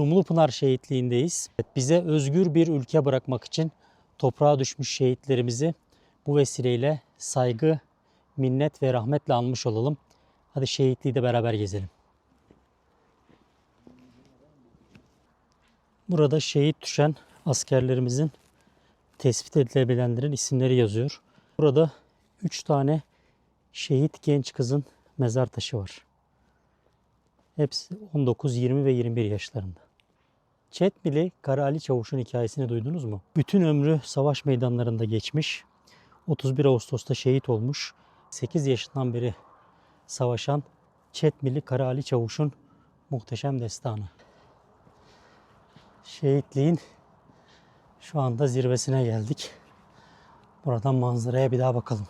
Dumlupınar şehitliğindeyiz. Bize özgür bir ülke bırakmak için toprağa düşmüş şehitlerimizi bu vesileyle saygı, minnet ve rahmetle anmış olalım. Hadi şehitliği de beraber gezelim. Burada şehit düşen askerlerimizin tespit edilebilenlerin isimleri yazıyor. Burada 3 tane şehit genç kızın mezar taşı var. Hepsi 19, 20 ve 21 yaşlarında. Çetmili Kara Ali Çavuş'un hikayesini duydunuz mu? Bütün ömrü savaş meydanlarında geçmiş. 31 Ağustos'ta şehit olmuş. 8 yaşından beri savaşan Çetmili Kara Ali Çavuş'un muhteşem destanı. Şehitliğin şu anda zirvesine geldik. Buradan manzaraya bir daha bakalım.